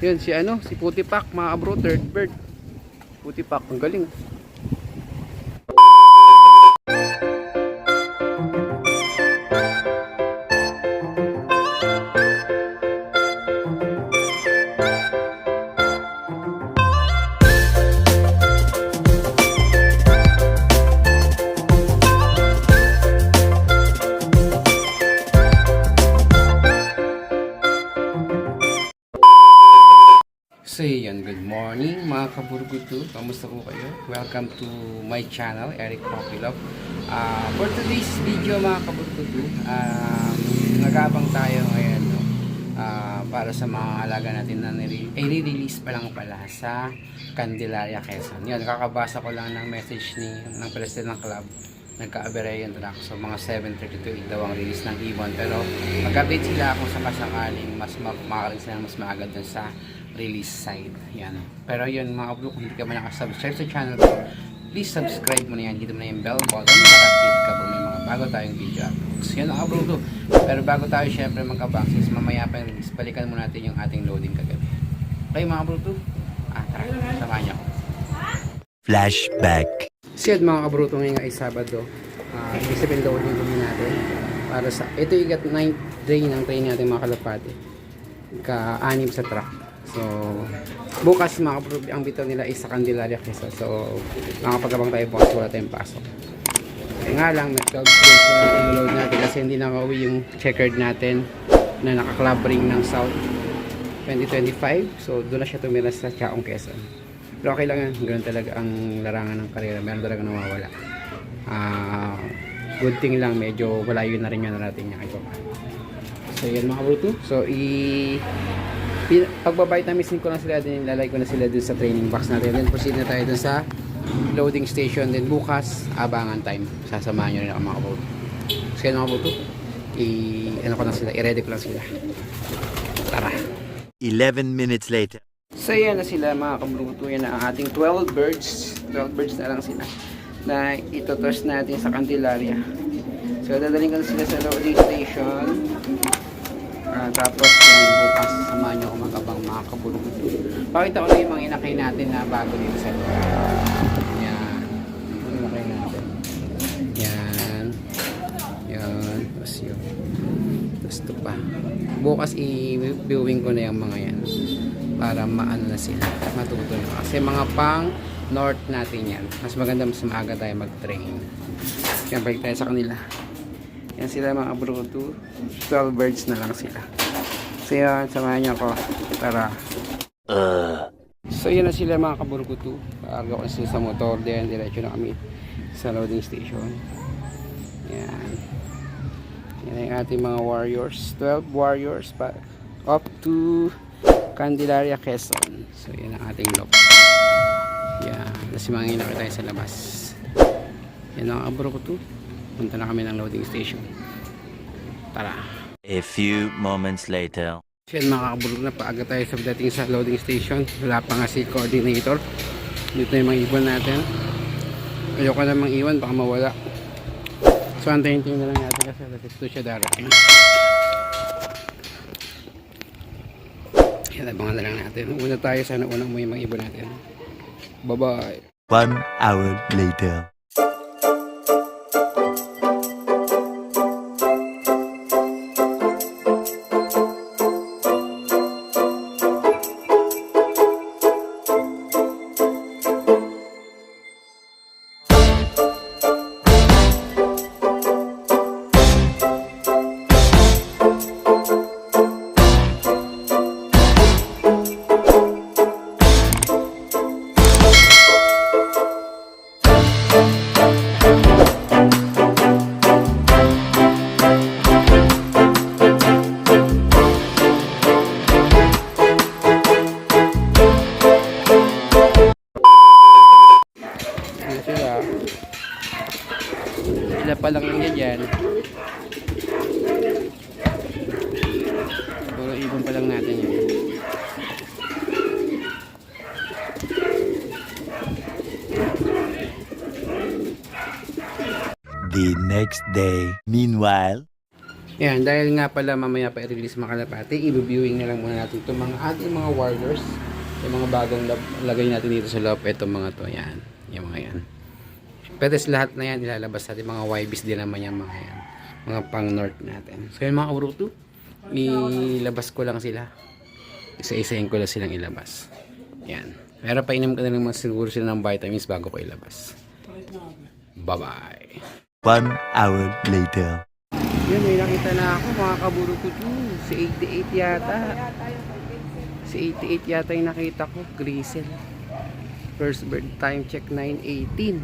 Yun, si ano, si Putipak, mga bro, third bird. Putipak, ang galing. Kaburgutu. Kamusta po kayo? Welcome to my channel, Eric Popilov. Uh, for today's video mga kaburgutu, um, nagabang tayo ngayon no? Ah, para sa mga alaga natin na nire- ay release pa lang pala sa Candelaria, Quezon. Yun, kakabasa ko lang ng message ni ng president ng club nagka-aberray yung truck. So, mga 7.32 daw ang release ng Ibon. Pero, mag-update sila kung sakasakaling mas ma- makakaling sila mas maagad dun sa release side. Yan. Pero yun, mga kablo, kung hindi ka ba nakasubscribe sa channel ko, please subscribe mo na yan. Dito mo na yung bell button para update ka kung may mga bago tayong video uploads. Yan mga kablo. Pero bago tayo syempre since mamaya pa yung release, balikan mo natin yung ating loading kagabi. Okay mga kablo, ah, tara, samahan niyo ako. Flashback. Siya mga kabruto ngayon ay Sabado. Uh, ibig sabihin loading kami natin. Para sa, ito yung gat 9th day ng train natin mga kalapate. Ka-anim sa truck. So, bukas mga kabruto, ang bitaw nila is sa Candelaria Quezon. So, makapagabang tayo bukas wala tayong pasok. Kaya nga lang, 12 days na load natin kasi hindi nakauwi yung checkered natin na naka-club ring ng South 2025. So, doon na siya tumira sa Chaong Quezon. Pero okay lang yan. Ganun talaga ang larangan ng karera. Meron talaga nawawala. Ah, good thing lang. Medyo malayo na rin yun natin niya. Ito. So, yan mga bruto. So, i... pin- Pagbabitamizin ko lang sila din, lalagay ko na sila dun sa training box natin. Then proceed na tayo dun sa loading station. Then bukas, abangan time. Sasamahan nyo rin ako mga. So, yan mga bruto. I... Ano ko lang sila. I-ready ko lang sila. Tara. 11 minutes later. So yan na sila mga kabruto yan na ang ating 12 birds 12 birds na lang sila na itotoss natin sa Candelaria so dadaling ko na sila sa loading station Ah, tapos yan bukas samahan nyo ako magabang mga kabruto pakita ko na yung mga inakay natin na bago dito sa lugar. Yan. Yung inakay natin. Yan. Yan tapos yun. Tapos ito pa. Bukas i-viewing ko na yung mga yan. Para maano na sila. Matuto na. Kasi mga pang north natin yan. Mas maganda mas maaga tayo mag train kaya balik tayo sa kanila yan sila mga bruto. 12 birds na lang sila. So yan samahan niyo ako. Tara. Uh. so yan na sila mga kaburgutu. Paarga ko sila sa motor then diretso na kami sa loading station. Yan. Yan ang ating mga warriors. 12 warriors pa up to Candelaria Quezon. So yan ang ating lock. Yan. Nasimangin na tayo sa labas. Yan ang abro ko to punta na kami ng loading station tara A few moments later. Yan mga kabulog na paaga tayo sa dating sa loading station. Wala pa nga si coordinator. Dito yung mga ibon natin. Ayoko na mang iwan baka mawala. So antayin-tayin na lang natin kasi dito siya darating. Yan abangan na lang natin. Una tayo sana una mo yung mga ibon natin. Bye bye. One hour later. Pa lang yan. Puro ibon pa lang natin yan. The next day. Meanwhile. Yan, dahil nga pala mamaya pa i-release mga kalapati, i-reviewing na lang muna natin itong mga ating mga warriors. Yung mga bagong lagay natin dito sa loob. Itong mga to, yan. Yung mga yan. Pero lahat na yan, ilalabas natin. Mga YBs din naman yan, mga yan. Mga pang north natin. So yun mga kabruto, ilabas ko lang sila. Isa-isahin ko lang silang ilabas. Yan. Pero painom ko na lang mas siguro sila ng vitamins bago ko ilabas. Bye-bye. One hour later. Yun, may nakita na ako mga to. Si 88 yata. Si 88 yata yung nakita ko. Grisel. First bird time check 918.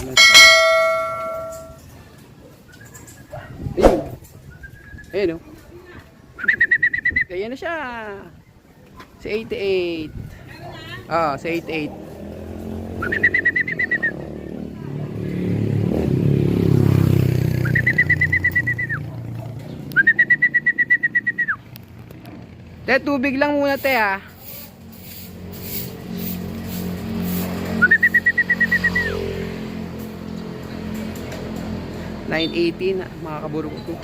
Ano siya? Ayun. Ayun oh. Kaya na siya. Si 88. Ah, si 88. Te, tubig lang muna te ah. Nine eighteen, mga kaburog ko.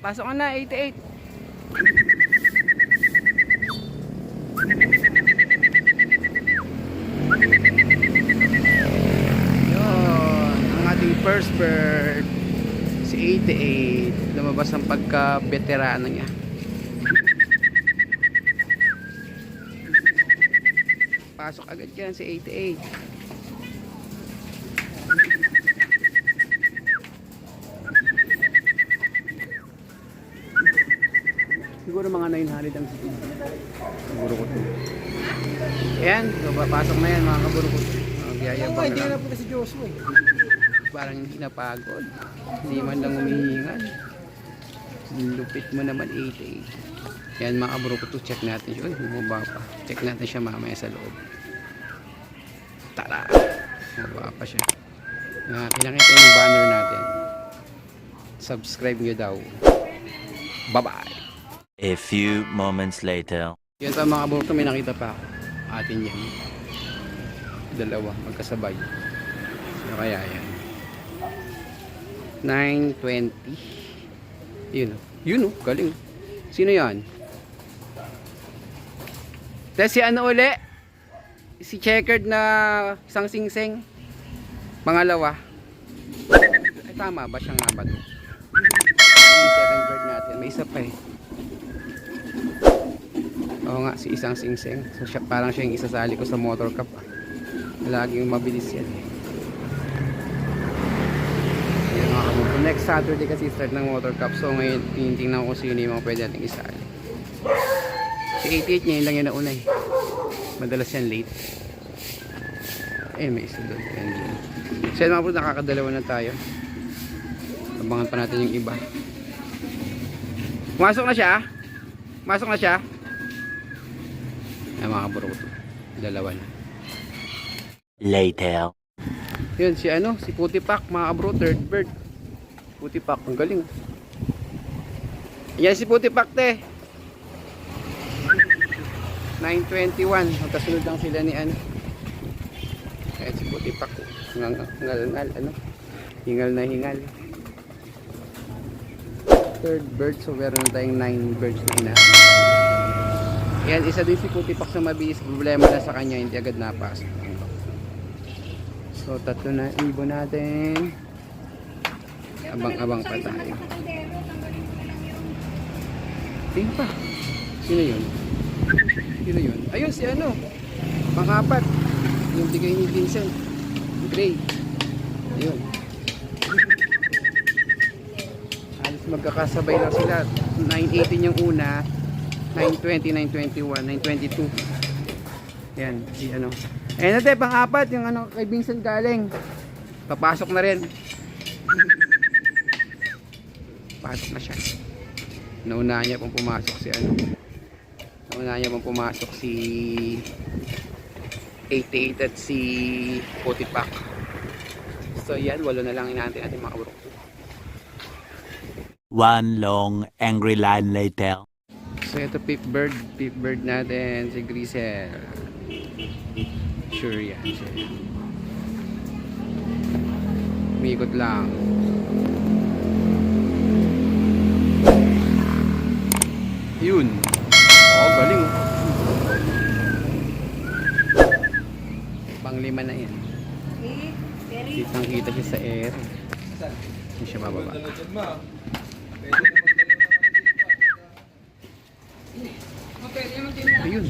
Pasok ka na, 88. Yun, ang ating first bird, si 88. Lumabas ang pagka-veterano niya. Pasok agad yan si 88. Siguro mga 900 ang speed. Siguro ko to. Ayan, so papasok na yan mga kaburo ko. Mga biyayabang Hindi lang. na po si Joshua eh. Parang hindi napagod. Hindi man lang umihingal. Lupit mo naman 88. Yan mga kaburo ko to. Check natin siya. Uy, bumaba pa. Check natin siya mamaya sa loob. Tara! Bumaba pa siya. Na, pinakita yung banner natin. Subscribe nyo daw. Bye-bye! A few moments later. Yan pa mga kaburo ko. May nakita pa ako. Atin yan. Dalawa. Magkasabay. So kaya yan. 9.20 Yun oh. Yun oh. Galing. Sino yan? Tapos si ano uli? Si checkered na isang singseng. Pangalawa. Ay, tama ba siya nga ba to? Yung second bird natin. May isa pa eh. Oo nga, si isang singseng. So, siya, parang siya yung isasali ko sa motor cup. Ah. Laging mabilis yan. Ayan, mga kabuto. Next Saturday kasi start ng motor cup. So ngayon, tinitingnan ko sino yung mga pwede nating isali. Si 88 niya, yun lang yung nauna eh. Madalas yan late. Eh, may isa doon. So yun mga kabuto, nakakadalawa na tayo. Abangan pa natin yung iba. Pumasok na siya? Masok na siya? Mga kabuto. Dalawa na. Later. Yun, si ano, si Putipak, mga kabro, third bird. Putipak, ang galing. Yan si Putipak, te. 921. Magkasunod lang sila ni ano. Ayan si Putipak. Ngal, ngal, ngal, ano. Hingal na hingal. Third bird, so meron na tayong 9 birds na hinahanap. Yan, isa din si Putipak sa mabilis. Problema na sa kanya, hindi agad napasok. So, tatlo na ibon natin. Abang-abang pa tayo. Tingin pa. Sino yun? Sino yun? Ayun, si ano. Pangapat. Yung bigay ni Vincent. Gray. Ayun. Halos magkakasabay lang sila. 918 yung una. 920, 921, 922. Yan, si ano. Eh na pang-apat yung ano kay Vincent galing. Papasok na rin. Pasok na siya. Nauna niya pong pumasok si ano. Nauna niya pong pumasok si 88 at si Potipak. So yan, walo na lang inaantay natin mga kaburok. One long angry line later. So ito peep bird, peep bird natin si Grisel. Sure yan, sure yan. Umikot lang. Yun. Oh, galing. Panglima na yan. Kitang kita siya sa air. Hindi siya bababa. Ayun.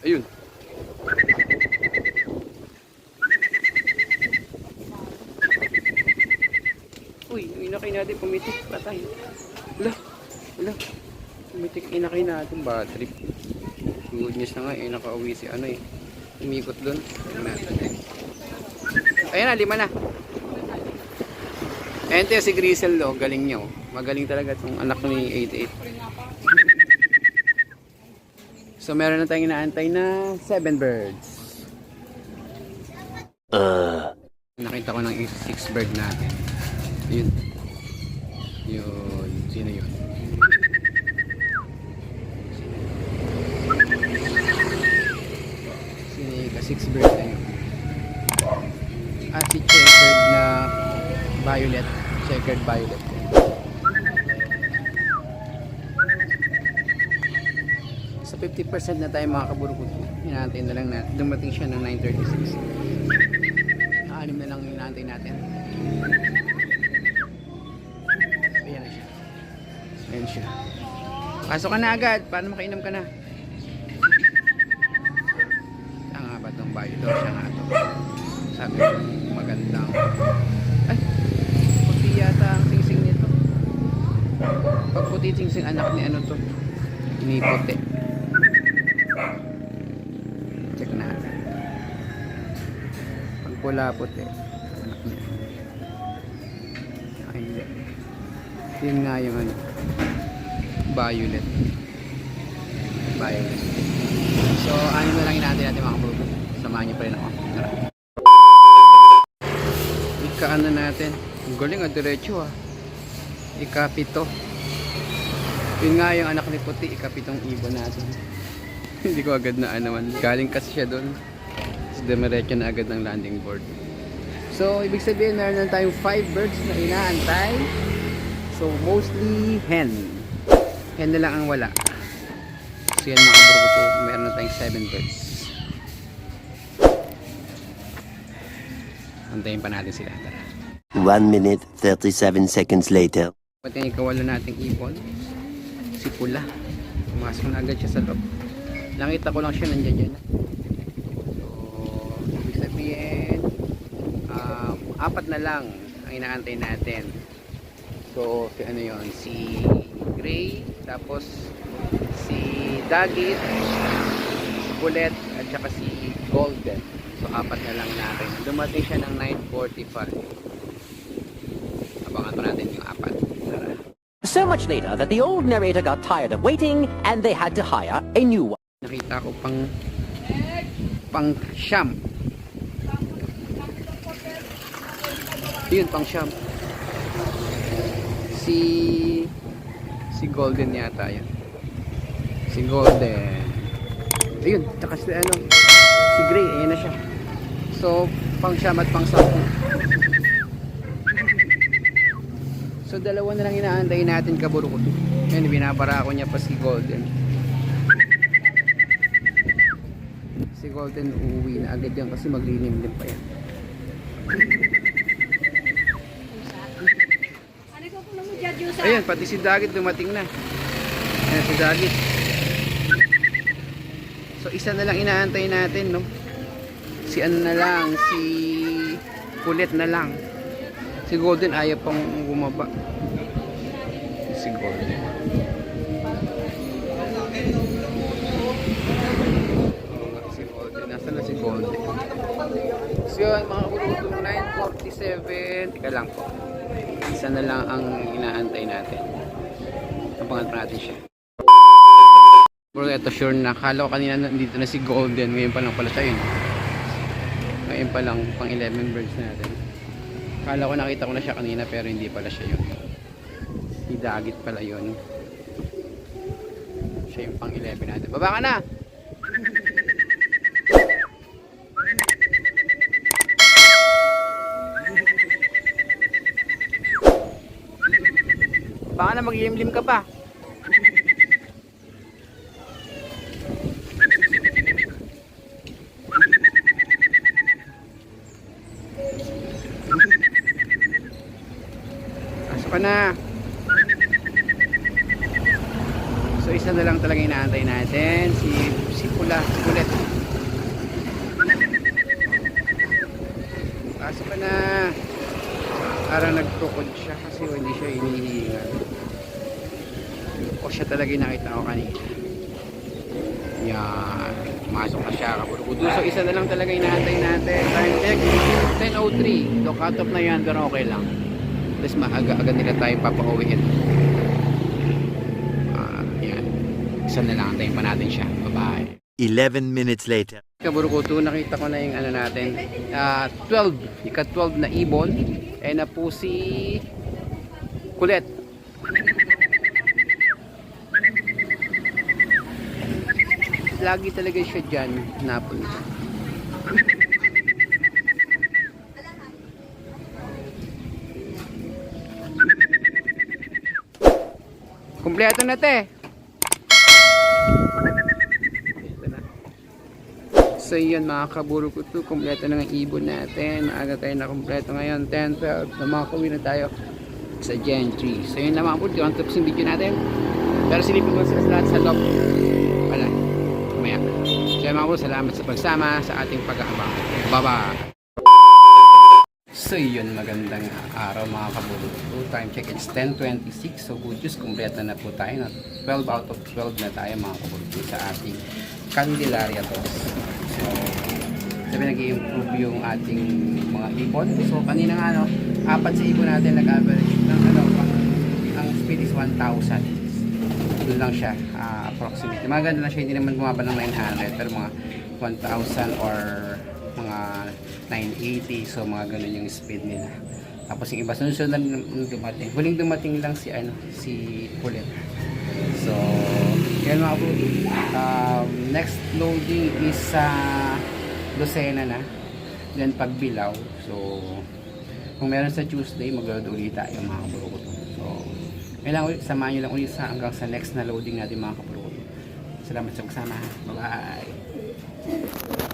Ayun. Uy, inakay natin pumitik, patay. Wala, wala. Pumitik inakay natin, bad trip. Good news na nga eh, nakauwi si ano eh. Umikot doon. Ayun na. Lima na. Ayan tayo si Grisel do, galing niya oh. Magaling talaga itong anak ni 88. So meron na tayong inaantay na 7 birds. Uh. Nakita ko ng 6 bird natin. Yun. 6 bird na yun? Ah, si checkered na violet. Checkered violet. Sa 50% na tayo mga kaburukot. Hinahantay na lang na dumating siya ng 9.36. Anim na lang hinahantay natin. Ayan na siya. Ayan siya. Pasok ka na agad. Paano makainom ka na? Daw? Siya nga ito. Sabi ko, magandang. Ay, puti yata ang singsing nito. Pag puti singsing anak ni ano to? Ni puti. Check natin. Pag pula puti. Anak niya. Ay, hindi. Yun nga yung ano. Violet. Violet. So, ano na lang inaantay natin mga kabruto. Samahan niyo pa rin ako. Tara. Ika ano natin. Ang galing ah, diretso ah. Ikapito. Yun nga yung anak ni Puti, ikapitong ibon natin. Hindi ko agad na naman. Galing kasi siya doon. So, demiretso na agad ng landing board. So, ibig sabihin, meron na tayong 5 birds na inaantay. So, mostly hen. Hen na lang ang wala. So, yan mga bruto. Meron na tayong 7 birds. Antayin pa natin sila. Tara. 1 minute 37 seconds later. Pati yung ikawalo nating ipon, si Pula. Pumasok na agad siya sa loob. Nakita ko lang siya nandyan dyan. So, ibig sabihin, um, apat na lang ang inaantay natin. So, si ano yon si Gray, tapos si Dagit, si Bullet, at saka si Golden. Apat na lang natin. Dumating siya ng 9.45. Abangan pa natin yung apat. Tara. So much later that the old narrator got tired of waiting and they had to hire a new one. nakita ko pang pang siyam yun pang siyam si si golden yata yun si golden ayun tsaka si ano si gray ayun na siya so pang siyam at pang sampu so dalawa na lang inaantay natin kaburukot ayun binabara ko niya pa si golden si Golden uuwi na agad yan kasi maglinim din pa yan. Ayun, pati si Dagit dumating na. Ayan si Dagit. So isa na lang inaantay natin, no? Si ano na lang, si Kulit na lang. Si Golden ayaw pang bumaba. Si Golden. Si Golden. Nasaan na si Golden? So yun, mga kabuluto, 9.47. Teka lang po. Isa na lang ang inaantay natin. Abangan pa natin siya. Bro, ito sure na. Kala ko kanina nandito na si Golden. Ngayon pa lang pala siya yun. Ngayon pa lang, pang 11 birds natin. Kala ko nakita ko na siya kanina pero hindi pala siya yun. Si si Dagit pala yun. Siya yung pang 11 natin. Baba ka na! Baka na maglimlim ka pa. Na. So isa na lang talaga inaantay natin si si Pula, si Kulit. Pasok ka na. Parang nagtukod siya kasi hindi siya inihinga. O siya talaga nakita ko kanina. Yan. Masok na siya. Kapurukudo. So isa na lang talaga inaantay natin. Time check. 10.03. So cut off na yan pero okay lang. Tapos maaga-aga nila tayo papauwiin. Ah, yan. Isa na lang. Antayin pa natin siya. Bye-bye. 11 minutes later. Kaburukuto, nakita ko na yung ano natin. Ah, 12. Ika 12 na ibon. Eh na po si Kulet. Lagi talaga siya dyan napunta. Kompleto na te. So yun mga kaburo ko to, kompleto na ng ibon natin. Maaga tayo na kompleto ngayon, 10, 12, na makakawin na tayo sa Gen 3. So yun lang mga kaburo, yung tapos yung video natin. Pero silipin ko sa lahat sa loob. Wala, kumaya. So yun mga kaburo, salamat sa pagsama sa ating pag-aabang. Bye-bye! So yun, magandang araw mga kabulog. Time check, it's 10.26. So good news, kumpleto na po tayo. Na 12 out of 12 na tayo mga kabulog sa ating Candelaria toss. So, sabi nag-i-improve yung ating mga ibon. So kanina nga ano, apat sa ibon natin nag-average ng ano, pang, ang speed is 1,000. Doon lang siya, ah, approximately. Maganda lang siya, hindi naman bumaba ng 900, pero mga 1,000 or mga 980 so mga ganun yung speed nila. Tapos yung iba sunod-sunod na dumating. Huling dumating lang si ano si Kulit so yan mga bro. Um, next loading is sa Lucena na. Then pagbilaw. So kung meron sa Tuesday magload ulit tayo mga to so yun lang ulit. Samahan nyo lang ulit sa hanggang sa next na loading natin mga kaburo ko salamat sa kasama bye bye